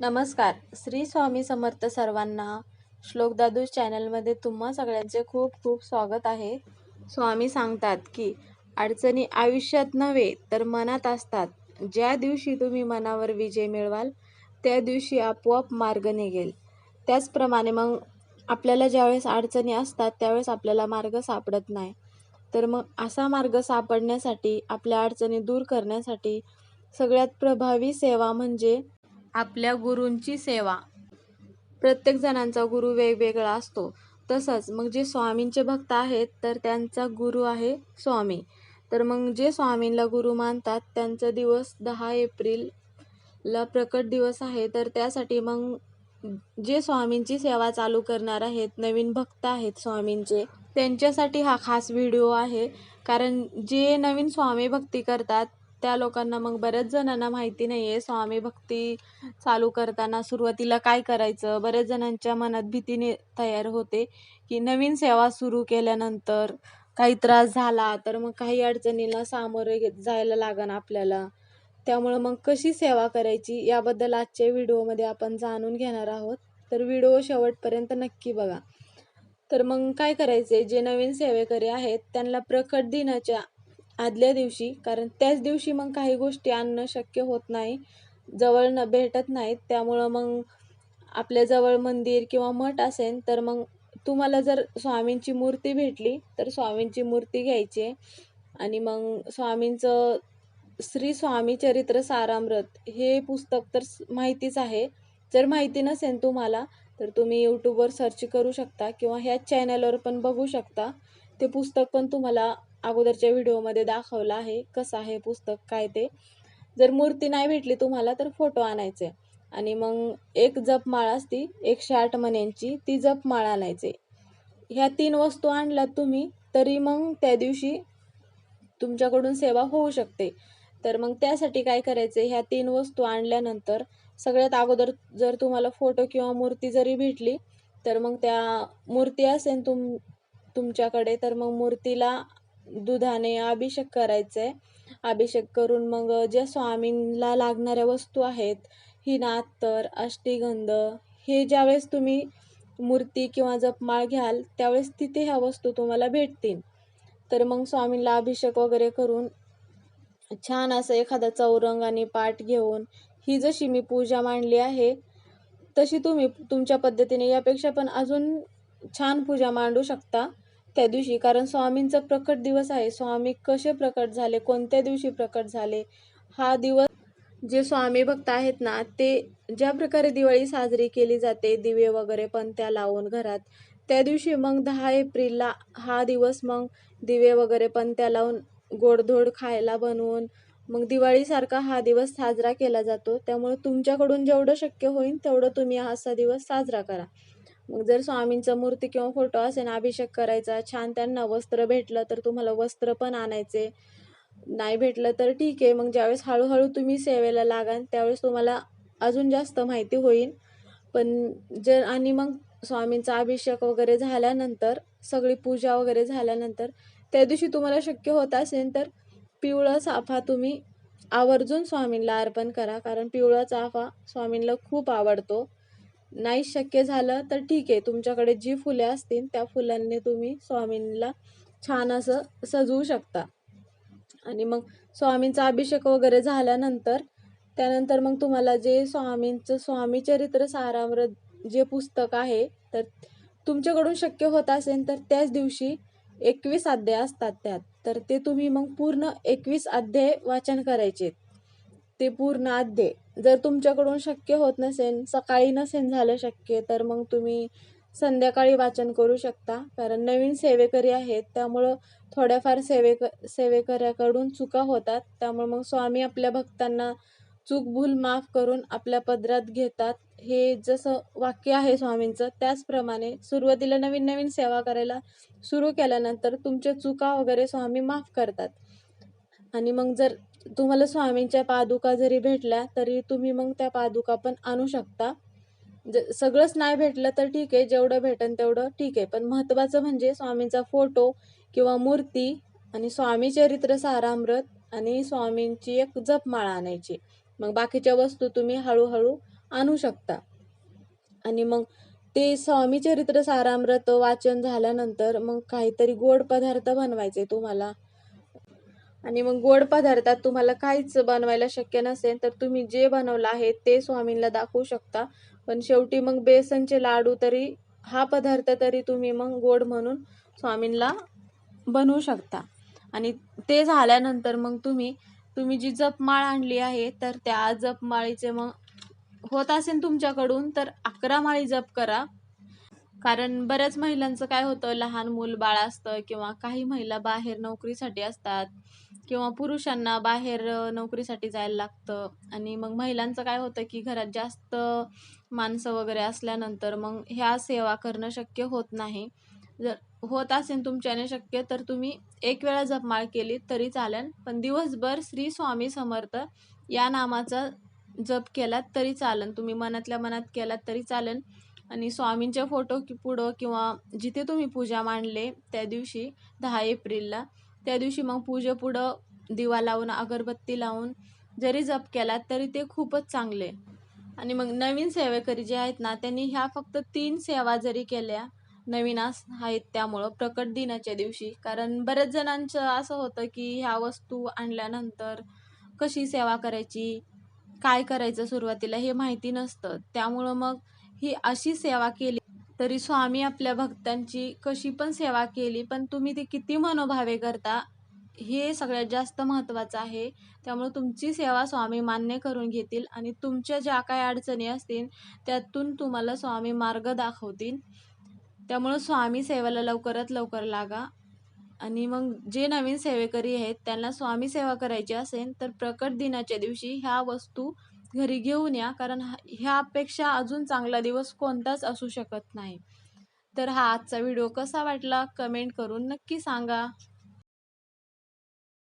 नमस्कार. श्री स्वामी समर्थ सर्वांना श्लोक दादू चॅनलमध्ये तुम्हा सगळ्यांचे खूप खूप स्वागत आहे. स्वामी सांगतात की अडचणी आयुष्यात नव्हे तर मनात असतात. ज्या दिवशी तुम्ही मनावर विजय मिळवाल त्या दिवशी आपोआप मार्ग निघेल. त्याचप्रमाणे मग आपल्याला ज्यावेळेस अडचणी असतात त्यावेळेस आपल्याला मार्ग सापडत नाही. तर मग असा मार्ग सापडण्यासाठी आपल्या अडचणी दूर करण्यासाठी सगळ्यात प्रभावी सेवा म्हणजे आपल्या गुरूंची सेवा. प्रत्येक जणांचा गुरु वेगवेगळा असतो. तसंच मग जे स्वामींचे भक्त आहेत तर त्यांचा गुरु आहे स्वामी. तर मग जे स्वामींना गुरु मानतात त्यांचा दिवस दहा एप्रिलला प्रकट दिवस आहे. तर त्यासाठी मग जे स्वामींची सेवा चालू करणार आहेत नवीन भक्त आहेत स्वामींचे त्यांच्यासाठी हा खास व्हिडिओ आहे. कारण जे नवीन स्वामी भक्ती करतात त्या लोकांना मग बऱ्याच जणांना माहिती नाही आहे स्वामी भक्ती चालू करताना सुरुवातीला काय करायचं? बऱ्याच जणांच्या मनात भीतीने तयार होते की नवीन सेवा सुरू केल्यानंतर काही त्रास झाला तर मग काही अडचणीला सामोरे घेत जायला लागन आपल्याला. त्यामुळं मग कशी सेवा करायची याबद्दल आजच्या व्हिडिओमध्ये आपण जाणून घेणार आहोत. तर व्हिडिओ शेवटपर्यंत नक्की बघा. तर मग काय करायचे जे नवीन सेवेकरी आहेत त्यांना प्रकट दिनाच्या आदल्या दिवशी कारण त्याच दिवशी मग काही गोष्टी आणणं शक्य होत नाही जवळ न भेटत नाहीत त्यामुळं मग आपल्या जवळ मंदिर किंवा मठ असेल तर मग तुम्हाला जर स्वामींची मूर्ती भेटली तर स्वामींची मूर्ती घ्यायची. आणि मग स्वामींचं श्री स्वामी चरित्र सारामृत हे पुस्तक तर माहितीच आहे. जर माहिती नसेल तुम्हाला तर तुम्ही यूट्यूबवर सर्च करू शकता किंवा ह्या चॅनलवर पण बघू शकता. ते पुस्तक पण तुम्हाला अगोदरच्या व्हिडिओमध्ये दाखवलं आहे कसं आहे पुस्तक काय ते. जर मूर्ती नाही भेटली तुम्हाला तर फोटो आणायचे. आणि मग एक जपमाळ असती एकशे आठ मण्यांची ती जपमाळ आणायचे. ह्या तीन वस्तू आणल्यात तुम्ही तरी मग त्या दिवशी तुमच्याकडून सेवा होऊ शकते. तर मग त्यासाठी काय करायचे? ह्या तीन वस्तू आणल्यानंतर सगळ्यात अगोदर जर तुम्हाला फोटो किंवा मूर्ती जरी भेटली तर मग त्या मूर्ती असेल तुम तुमच्याकडे तर मग मूर्तीला दुधाने अभिषेक करायचा. आहे अभिषेक करून मग ज्या स्वामींला लागणाऱ्या वस्तू आहेत ही नात्तर अष्टीगंध हे ज्यावेळेस तुम्ही मूर्ती किंवा जपमाळ घ्याल त्यावेळेस तिथे ह्या वस्तू तुम्हाला भेटतील. तर मग स्वामींला अभिषेक वगैरे करून छान असं एखादा चौरंग आणि पाठ घेऊन ही जशी मी पूजा मांडली आहे तशी तुम्ही तुमच्या पद्धतीने यापेक्षा पण अजून छान पूजा मांडू शकता. त्या दिवशी कारण स्वामींचा प्रकट दिवस आहे. स्वामी कसे प्रकट झाले? कोणत्या दिवशी प्रकट झाले? हा दिवस जे स्वामी भक्त आहेत ना ते ज्या प्रकारे दिवाळी साजरी केली जाते दिवे वगैरे पण त्या लावून घरात त्या दिवशी मग दहा एप्रिलला हा दिवस मग दिवे वगैरे पण त्या लावून गोडधोड खायला बनवून मग दिवाळीसारखा हा दिवस साजरा केला जातो. त्यामुळे तुमच्याकडून जेवढं शक्य होईल तेवढं तुम्ही हा असा दिवस साजरा करा. मग जर स्वामींचा मूर्ती किंवा फोटो असेल अभिषेक करायचा छान त्यांना वस्त्र भेटलं तर तुम्हाला वस्त्र पण आणायचे. नाही भेटलं तर ठीक आहे मग ज्यावेळेस हळूहळू तुम्ही सेवेला लागाल त्यावेळेस तुम्हाला अजून जास्त माहिती होईल. पण जर आणि मग स्वामींचा अभिषेक वगैरे झाल्यानंतर सगळी पूजा वगैरे झाल्यानंतर त्या दिवशी तुम्हाला शक्य होत असेल तर पिवळा चाफा तुम्ही आवर्जून स्वामींना अर्पण करा कारण पिवळा चाफा स्वामींना खूप आवडतो. नाही शक्य झालं तर ठीक आहे. तुमच्याकडे जी फुले असतील त्या फुलांनी तुम्ही स्वामींना छान असं सजवू शकता. आणि मग स्वामींचा अभिषेक वगैरे झाल्यानंतर त्यानंतर मग तुम्हाला जे स्वामींचं स्वामी चरित्र सारामृत जे पुस्तक आहे तर तुमच्याकडून शक्य होत असेल तर त्याच दिवशी एकवीस अध्याय असतात त्यात. तर ते तुम्ही मग पूर्ण एकवीस अध्याय वाचन करायचे ते पूर्ण दे. जर तुमच्याकडून शक्य होत नसेल सकाळी नसेल झालं शक्य तर मग तुम्ही संध्याकाळी वाचन करू शकता. कारण नवीन सेवेकरी आहेत त्यामुळं थोड्याफार सेवेक सेवेकऱ्याकडून चुका होतात. त्यामुळे मग स्वामी आपल्या भक्तांना चूक भूल माफ करून आपल्या पदरात घेतात. हे जसं वाक्य आहे स्वामींचं त्याचप्रमाणे सुरुवातीला नवीन नवीन सेवा करायला सुरू केल्यानंतर तुमच्या चुका वगैरे स्वामी माफ करतात. आणि मग जर तुम्हाला स्वामींच्या पादुका जरी भेटल्या तरी तुम्ही मग त्या पादुका पण आणू शकता. ज सगळंच नाही भेटलं तर ठीक आहे जेवढं भेटेल तेवढं ठीक आहे. पण महत्त्वाचं म्हणजे स्वामींचा फोटो किंवा मूर्ती आणि स्वामी चरित्र सारामृत आणि स्वामींची एक जपमाळा आणायची. मग बाकीच्या वस्तू तुम्ही हळूहळू आणू शकता. आणि मग ते स्वामी चरित्र सारामृत वाचन झाल्यानंतर मग काहीतरी गोड पदार्थ बनवायचे तुम्हाला. आणि मग गोड पदार्थात तुम्हाला काहीच बनवायला शक्य नसेल तर तुम्ही जे बनवलं आहे ते स्वामींना दाखवू शकता. पण शेवटी मग बेसनचे लाडू तरी हा पदार्थ तरी तुम्ही मग गोड म्हणून स्वामींना बनवू शकता. आणि ते झाल्यानंतर मग तुम्ही तुम्ही जी जपमाळ आणली आहे तर त्या जपमाळीचे मग होत असेल तुमच्याकडून तर अकरा माळी जप करा. कारण बऱ्याच महिलांचं काय होतं लहान मूल बाळ असतं किंवा काही महिला बाहेर नोकरीसाठी असतात किंवा पुरुषांना बाहेर नोकरीसाठी जायला लागतं. आणि मग महिलांचं काय होतं की घरात जास्त माणसं वगैरे असल्यानंतर मग ह्या सेवा करणं शक्य होत नाही. जर होत असेल तुमच्याने शक्य तर तुम्ही एक वेळा जपमाळ केली तरी चालेल. पण दिवसभर श्री स्वामी समर्थ या नामाचा जप केलात तरी चालेल. तुम्ही मनातल्या मनात केलात तरी चालेल. आणि स्वामींच्या फोटो की पुढं किंवा जिथे तुम्ही पूजा मांडले त्या दिवशी दहा एप्रिलला त्या दिवशी मग पूजेपुढं दिवा लावून अगरबत्ती लावून जरी जप केलात तरी ते खूपच चांगले. आणि मग नवीन सेवेकरी जे आहेत ना त्यांनी ह्या फक्त तीन सेवा जरी केल्या नवीन अस आहेत त्यामुळं प्रकट दिनाच्या दिवशी. कारण बऱ्याच जणांचं असं होतं की ह्या वस्तू आणल्यानंतर कशी सेवा करायची काय करायचं सुरुवातीला हे माहिती नसतं. त्यामुळं मग ही अशी सेवा केली. तरी स्वामी आपल्या भक्तांची कशी पण सेवा केली पण तुम्ही ती किती मनोभावे करता हे सगळ्यात जास्त महत्त्वाचं आहे. त्यामुळे तुमची सेवा स्वामी मान्य करून घेतील आणि तुमच्या ज्या काही अडचणी असतील त्यातून तुम्हाला स्वामी मार्ग दाखवतील. त्यामुळं स्वामी सेवेला लवकरात लवकर लागा. आणि मग जे नवीन सेवेकरी आहेत त्यांना स्वामी सेवा करायची असेल तर प्रकट दिनाच्या दिवशी ह्या वस्तू घरी घेऊन या कारण ह्यापेक्षा अजून चांगला दिवस कोणताच असू शकत नाही. तर हा आजचा व्हिडिओ कसा वाटला? कमेंट करून नक्की सांगा.